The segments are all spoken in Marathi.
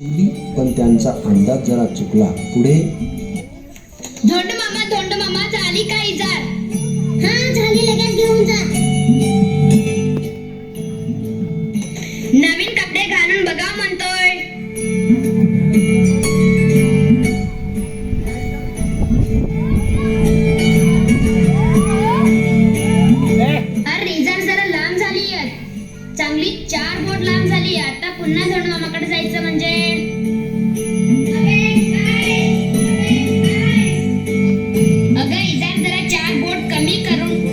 पण त्यांचा अंदाज जरा चुकला. पुढे? धोंड मामा धोंड मामा झाली का इजार? हा झाली लगेच घेऊन जा. नवीन कपडे घालून बघा म्हणतोय. अरे इजार जरा लांब झाली आहे. चांगली चार बोट लांब झाली आहे. आता पुन्हा धोंड मामाकडे जायचं म्हणजे? अगं इजार जरा चार बोट कमी करून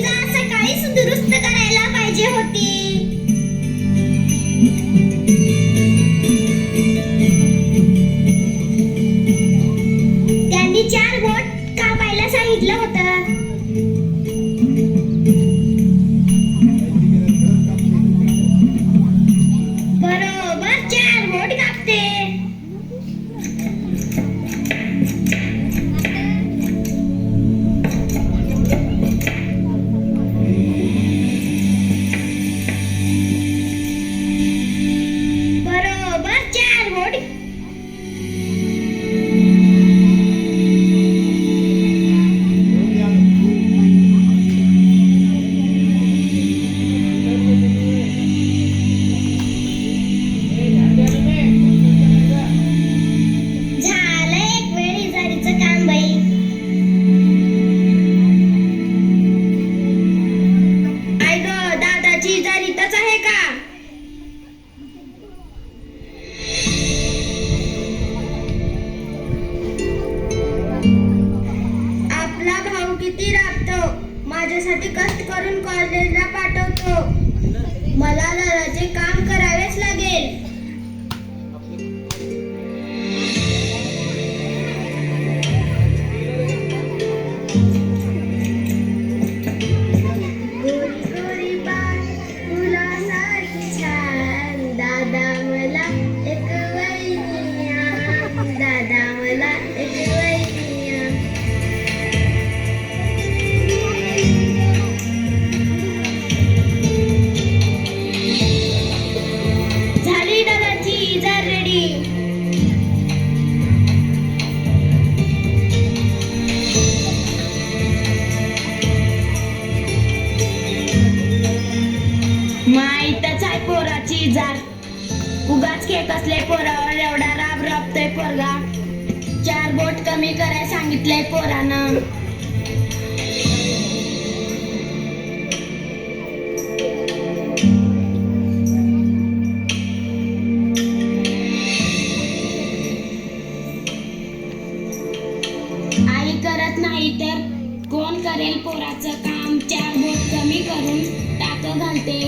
बाई, सकाळीच दुरुस्त करायला पाहिजे होती. त्यांनी चार बोट कापायला सांगितलं होतं. किती राबतो माझ्यासाठी कष्ट करून कॉलेजला पाठवतो. मला दादाचे काम करावेच लागेल. माहीतच आहे पोराची इजार उगाच खेळ असले पोरावर एवढा राब राबतोय पोरगा. चार बोट कमी करायला सांगितलंय पोरानं. आई करत नाही तर कोण करेल पोराचं काम? चार बोट कमी करून टाक घालते.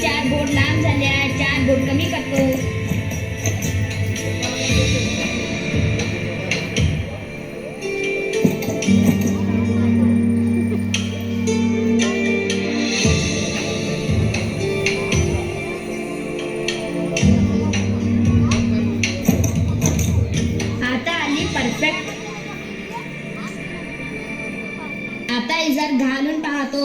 चार बोट लांब झाल्या चार बोट कमी करतो. आता आली परफेक्ट आता इजार घालून पाहतो.